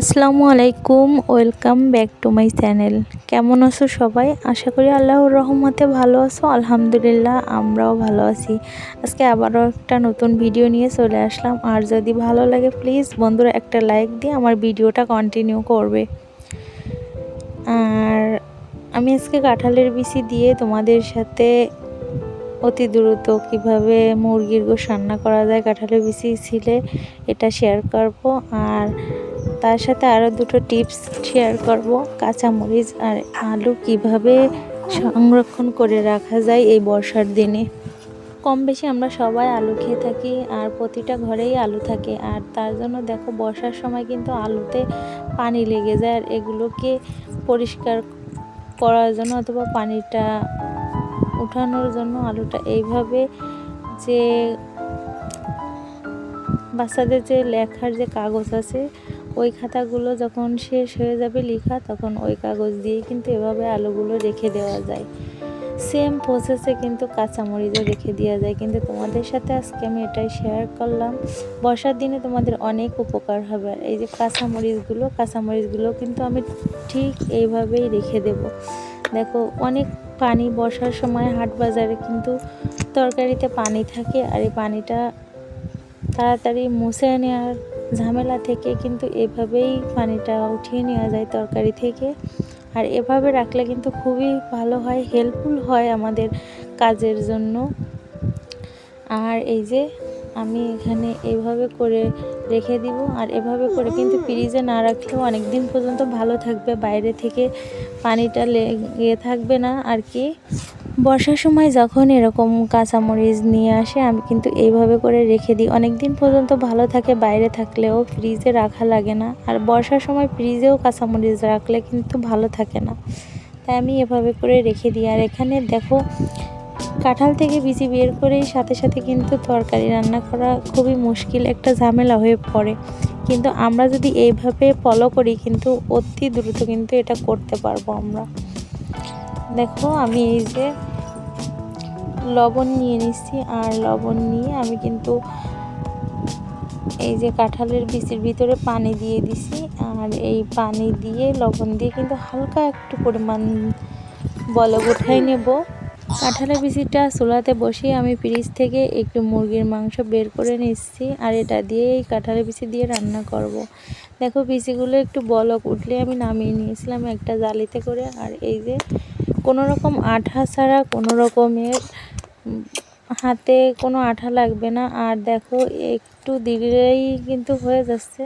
আসসালামু আলাইকুম, welcome back to my channel. কেমন আছো সবাই? আশা করি আল্লাহর রহমতে ভালো আছো, আলহামদুলিল্লাহ আমরাও ভালো আছি। আজকে আবারও একটা নতুন ভিডিও নিয়ে চলে আসলাম। আর যদি ভালো লাগে প্লিজ বন্ধুরা একটা লাইক দিয়ে আমার ভিডিওটা কন্টিনিউ করবে। আর আমি আজকে কাঁঠালের বিচি দিয়ে তোমাদের সাথে অতি দ্রুত কীভাবে মুরগির গোশ রান্না করা যায় কাঁঠালের বিচি ছিলে এটা শেয়ার করব। আর তার সাথে আরও দুটো টিপস শেয়ার করব। কাঁচামরিচ আর আলু কীভাবে সংরক্ষণ করে রাখা যায় এই বর্ষার দিনে। কম বেশি আমরা সবাই আলু খেয়ে থাকি আর প্রতিটা ঘরেই আলু থাকে। আর তার জন্য দেখো বর্ষার সময় কিন্তু আলুতে পানি লেগে যায় আর এগুলোকে পরিষ্কার করার জন্য অথবা পানিটা উঠানোর জন্য আলুটা এইভাবে যে বাচ্চাদের যে লেখার যে কাগজ আছে ওই খাতাগুলো যখন শেষ হয়ে যাবে লেখা, তখন ওই কাগজ দিয়ে কিন্তু এভাবে আলুগুলো রেখে দেওয়া যায়। সেম প্রসেসে কিন্তু কাঁচামরিচও রেখে দেওয়া যায়। কিন্তু তোমাদের সাথে আজকে আমি এটাই শেয়ার করলাম। বর্ষার দিনে তোমাদের অনেক উপকার হবে। আর এই যে কাঁচামরিচগুলো কাঁচামরিচগুলো কিন্তু আমি ঠিক এইভাবেই রেখে দেব। দেখো, অনেক পানি বর্ষার সময় হাট বাজারে কিন্তু তরকারিতে পানি থাকে। আর এই পানিটা তাড়াতাড়ি মুছে নেওয়ার ঝামেলা থেকে কিন্তু এভাবেই পানিটা উঠিয়ে নেওয়া যায় তরকারি থেকে। আর এভাবে রাখলে কিন্তু খুবই ভালো হয় হেল্পফুল হয় আমাদের কাজের জন্য। আর এই যে আমি এখানে এভাবে করে রেখে দিব, আর এভাবে করে কিন্তু ফ্রিজে না রাখলেও অনেক দিন পর্যন্ত ভালো থাকবে, বাইরে থেকে পানিটা লেগে থাকবে না আর কি। বর্ষার সময় যখন এরকম কাঁচামরিচ নিয়ে আসে, আমি কিন্তু এইভাবে করে রেখে দিই। অনেক দিন পর্যন্ত ভালো থাকে, বাইরে থাকলেও ফ্রিজে রাখা লাগে না। আর বর্ষার সময় ফ্রিজেও কাঁচামরিচ রাখলে কিন্তু ভালো থাকে না। তাই আমি এভাবে করে রেখে দিই। আর এখানে দেখো, কাঁঠাল থেকে বিচি বের করেই সাথে সাথে কিন্তু তরকারি রান্না করা খুবই মুশকিল, একটা ঝামেলা হয়ে পড়ে। কিন্তু আমরা যদি এইভাবে ফলো করি, কিন্তু অতি দ্রুত কিন্তু এটা করতে পারব আমরা। দেখো, আমি এই যে লবণ নিয়ে নিচ্ছি আর লবণ নিয়ে আমি কিন্তু এই যে কাঁঠালের বিচির ভিতরে পানি দিয়ে দিছি আর এই পানি দিয়ে লবণ দিয়ে কিন্তু হালকা একটু পরিমাণ বলক উঠাই নেব কাঁঠালের বিচিটা চুলাতে বসিয়ে আমি ফ্রিজ থেকে একটু মুরগির মাংস বের করে নিচ্ছি আর এটা দিয়ে এই কাঁঠালের বিচি দিয়ে রান্না করব। দেখো বিচিগুলো একটু বলক উঠলে আমি নামিয়ে নিয়েছিলাম একটা জালিতে করে আর এই যে কোনো রকম আঠা ছাড়া কোনো রকমের হাতে কোনো আঠা লাগবে না। আর দেখো, একটু দিলেই কিন্তু হয়ে যাচ্ছে।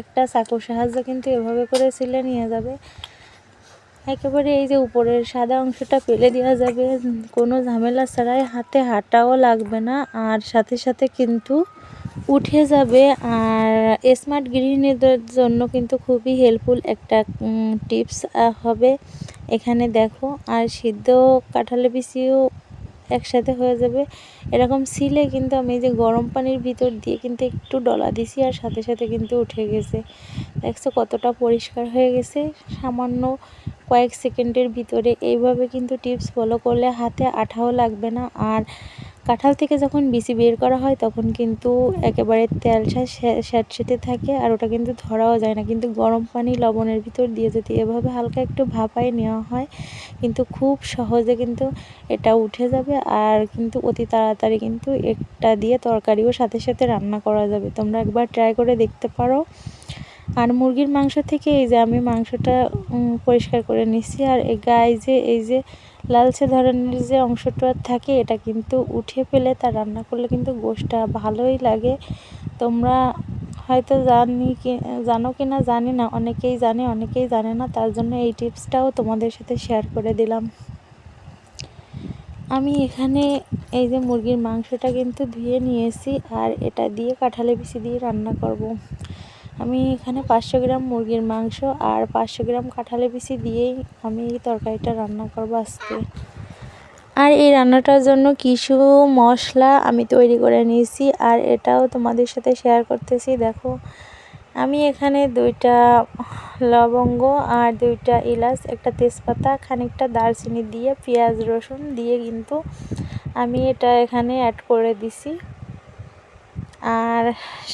একটা চাকুর সাহায্য কিন্তু এভাবে করে সিলে নিয়ে যাবে। একেবারে এই যে উপরের সাদা অংশটা ফেলে দেওয়া যাবে, কোনো ঝামেলা ছাড়াই হাতে হাঁটাও লাগবে না। আর সাথে সাথে কিন্তু উঠে যাবে। আর স্মার্ট গৃহিণীদের জন্য কিন্তু খুবই হেল্পফুল একটা টিপস হবে। এখানে দেখো, আর সিদ্ধ কাঁঠালের বিচিও একসাথে হয়ে যাবে। এরকম সিলে কিন্তু আমি যে গরম পানির ভিতর দিয়ে কিন্তু একটু ডলা দিছি আর সাথে সাথে কিন্তু উঠে গেছে। দেখছ কতটা পরিষ্কার হয়ে গেছে। সামান্য কয়েক সেকেন্ডের ভিতরে এইভাবে কিন্তু টিপস ফলো করলে হাতে আঠাও লাগবে না। আর কাঁঠাল থেকে যখন বিচি বের করা হয়, তখন কিন্তু একেবারে তেলটা স্যাঁতসেঁতে থাকে আর ওটা কিন্তু ধরাও যায় না। কিন্তু গরম পানি লবণের ভিতর দিয়ে যদি এভাবে হালকা একটু ভাপায় নেওয়া হয়, কিন্তু খুব সহজে কিন্তু এটা উঠে যাবে আর কিন্তু অতি তাড়াতাড়ি কিন্তু একটা দিয়ে তরকারিও সাথে সাথে রান্না করা যাবে। তোমরা একবার ট্রাই করে দেখতে পারো। আর মুরগির মাংস থেকে এই যে আমি মাংসটা পরিষ্কার করে নিচ্ছি। আর এই গায়ে যে, এই যে লালচে ধরনের যে অংশটা থাকে, এটা কিন্তু উঠে ফেলে তা রান্না করলে কিন্তু গোশটা ভালোই লাগে তোমরা হয়তো জানি কি, জানো কি না জানি না, অনেকেই জানে অনেকেই জানে না, তার জন্য এই টিপসটাও তোমাদের সাথে শেয়ার করে দিলাম আমি এখানে এই যে মুরগির মাংসটা কিন্তু ধুয়ে নিয়েছি, আর এটা দিয়ে কাঁঠালে বিচি দিয়ে রান্না করব। আমি এখানে পাঁচশো গ্রাম মুরগির মাংস আর পাঁচশো গ্রাম কাঁঠালে বিচি দিয়েই আমি এই তরকারিটা রান্না করব আজকে। আর এই রান্নাটার জন্য কিছু মশলা আমি তৈরি করে নিয়েছি আর এটাও তোমাদের সাথে শেয়ার করতেছি, দেখো। আমি এখানে দুইটা লবঙ্গ আর দুইটা এলাচ, একটা তেজপাতা, খানিকটা দারচিনি দিয়ে পেঁয়াজ রসুন দিয়ে কিন্তু আমি এটা এখানে অ্যাড করে দিছি। আর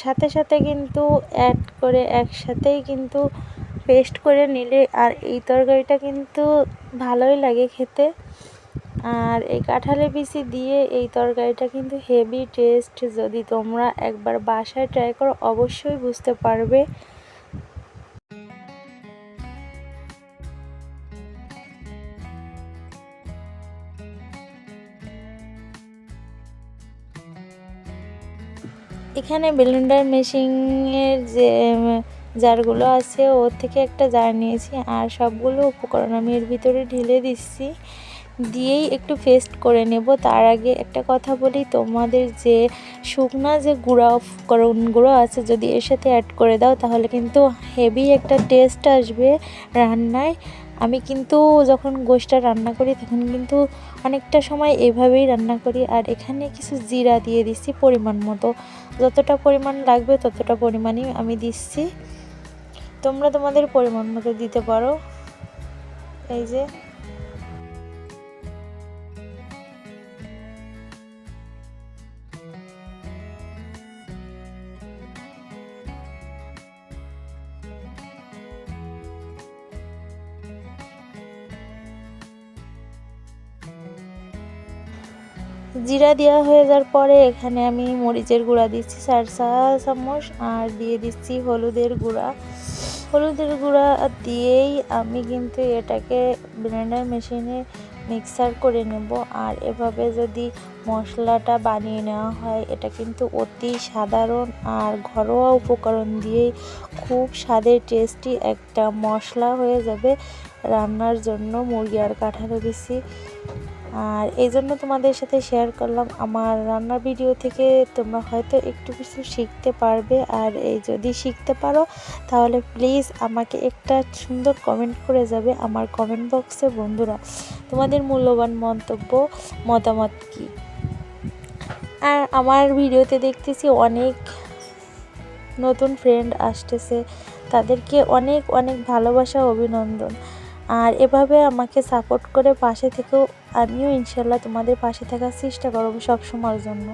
সাথে সাথে কিন্তু অ্যাড করে একসাথেই কিন্তু পেস্ট করে নিলে আর এই তরকারিটা কিন্তু ভালোই লাগে খেতে। আর এই কাঁঠালের বিচি দিয়ে এই তরকারিটা কিন্তু হেভি টেস্ট যদি তোমরা একবার বাসায় ট্রাই করো, অবশ্যই বুঝতে পারবে। এখানে ব্লেন্ডার মেশিনের যে জারগুলো আছে, ওর থেকে একটা জার নিয়েছি আর সবগুলো উপকরণ আমি এর ভিতরে ঢেলে দিচ্ছি। দিয়েই একটু পেস্ট করে নেব। তার আগে একটা কথা বলি, তোমাদের যে শুকনা যে গুঁড়া উপকরণগুলো আছে, যদি এর সাথে অ্যাড করে দাও, তাহলে কিন্তু হেভি একটা টেস্ট আসবে রান্নায়। আমি কিন্তু যখন গোষ্ঠটা রান্না করি তখন কিন্তু অনেকটা সময় এভাবেই রান্না করি আর এখানে কিছু জিরা দিয়ে দিচ্ছি পরিমাণ মতো। যতটা পরিমাণ লাগবে ততটা পরিমাণই আমি দিচ্ছি। তোমরা তোমাদের পরিমাণ মতো দিতে পারো। এই যে জিরা দেওয়া হয়ে যাওয়ার পরে এখানে আমি মরিচের গুঁড়া দিচ্ছি চার চা চামচ, আর দিয়ে দিচ্ছি হলুদের গুঁড়া। হলুদের গুঁড়া দিয়েই আমি কিন্তু এটাকে ব্লেন্ডার মেশিনে মিক্সার করে নেব। আর এভাবে যদি মশলাটা বানিয়ে নেওয়া হয়, এটা কিন্তু অতি সাধারণ আর ঘরোয়া উপকরণ দিয়েই খুব স্বাদের টেস্টি একটা মশলা হয়ে যাবে। রান্নার জন্য মুরগি আর কাঁঠালের বেশি আর এই জন্য তোমাদের সাথে শেয়ার করলাম আমার রান্নার ভিডিও থেকে। তোমরা হয়তো একটু কিছু শিখতে পারবে। আর এই যদি শিখতে পারো, তাহলে প্লিজ আমাকে একটা সুন্দর কমেন্ট করে যাবে আমার কমেন্ট বক্সে বন্ধুরা। তোমাদের মূল্যবান মন্তব্য, মতামত কি? আর আমার ভিডিওতে দেখতেছি অনেক নতুন ফ্রেন্ড আসতেছে। তাদেরকে অনেক অনেক ভালোবাসা, অভিনন্দন। আর এভাবে আমাকে সাপোর্ট করে পাশে থেকেও আমিও ইনশাল্লাহ তোমাদের পাশে থাকার চেষ্টা করব সবসময়ের জন্য।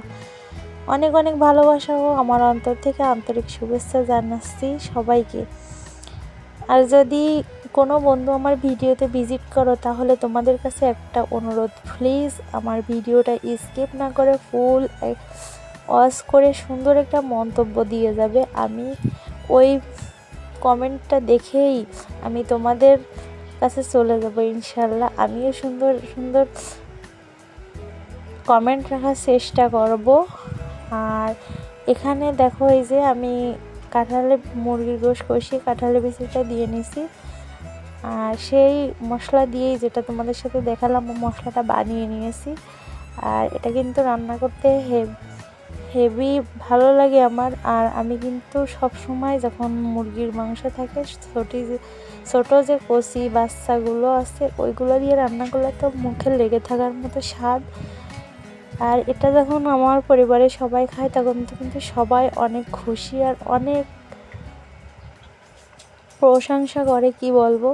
অনেক অনেক ভালোবাসাও আমার অন্তর থেকে আন্তরিক শুভেচ্ছা জানাচ্ছি সবাইকে। আর যদি কোনো বন্ধু আমার ভিডিওতে ভিজিট করো, তাহলে তোমাদের কাছে একটা অনুরোধ প্লিজ আমার ভিডিওটা স্কিপ না করে ফুল ওয়াশ করে সুন্দর একটা মন্তব্য দিয়ে যাবে। আমি ওই কমেন্টটা দেখেই আমি তোমাদের কাছে চলে যাব, ইনশাল্লাহ। আমিও সুন্দর সুন্দর কমেন্ট রাখার চেষ্টা করব। আর এখানে দেখো, এই যে আমি কাঁঠালে মুরগির গোশ কষিয়ে কাঁঠালের বিচিটা দিয়ে নিছি। আর সেই মশলা দিয়েই যেটা তোমাদের সাথে দেখালাম মশলাটা বানিয়ে নিয়েছি। আর এটা কিন্তু রান্না করতে হেভি ভালো লাগে আমার। আর আমি কিন্তু সব সময় যখন মুরগির মাংস থাকে, ছোটি ছোটো যে কষি বাচ্চাগুলো আছে, ওইগুলো দিয়ে রান্না করলে তো মুখে লেগে থাকার মতো স্বাদ। আর এটা যখন আমার পরিবারে সবাই খায়, তখন তো কিন্তু সবাই অনেক খুশি আর অনেক প্রশংসা করে, কি বলব?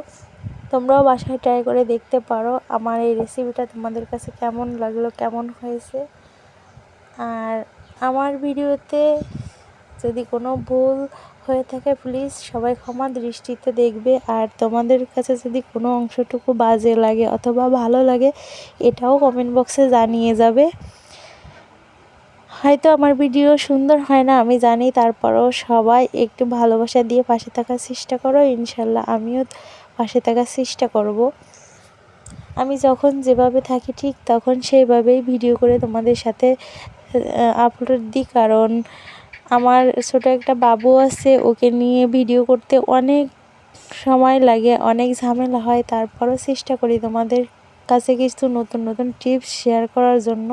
তোমরাও বাসায় ট্রাই করে দেখতে পারো আমার এই রেসিপিটা তোমাদের কাছে কেমন লাগল, কেমন হয়েছে। আর আমার ভিডিওতে যদি কোনো ভুল হয়ে থাকে প্লিজ সবাই ক্ষমা দৃষ্টিতে দেখবে। আর তোমাদের কাছে যদি কোনো অংশটুকু বাজে লাগে অথবা ভালো লাগে, এটাও কমেন্ট বক্সে জানিয়ে যাবে। হয়তো আমার ভিডিও সুন্দর হয় না, আমি জানি, তারপরও সবাই একটু ভালোবাসা দিয়ে পাশে থাকার চেষ্টা করো, ইনশাল্লাহ আমিও পাশে থাকার চেষ্টা করব। আমি যখন যেভাবে থাকি ঠিক তখন সেইভাবেই ভিডিও করে তোমাদের সাথে আপলোড দিই কারণ আমার ছোটো একটা বাবু আছে, ওকে নিয়ে ভিডিও করতে অনেক সময় লাগে, অনেক ঝামেলা হয়। তারপরও চেষ্টা করি তোমাদের কাছে কিছু নতুন নতুন টিপস শেয়ার করার জন্য।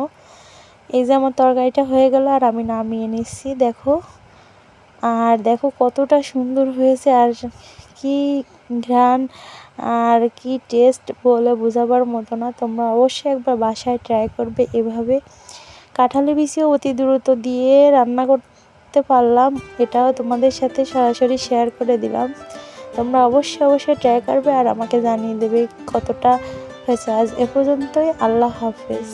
এই যে আমার তরকারিটা হয়ে গেল আর আমি নামিয়ে নিচ্ছি, দেখো। আর দেখো কতটা সুন্দর হয়েছে আর কি ঘ্রাণ আর কি টেস্ট বলে বোঝাবার মতো না। তোমরা অবশ্যই একবার বাসায় ট্রাই করবে এভাবে। কাঁঠালি বিচিও অতি দ্রুত দিয়ে রান্না করতে পারলাম, এটাও তোমাদের সাথে সরাসরি শেয়ার করে দিলাম। তোমরা অবশ্যই অবশ্যই ট্রাই করবে আর আমাকে জানিয়ে দেবে কতটা হয়েছে আজ এ পর্যন্তই। আল্লাহ হাফেজ।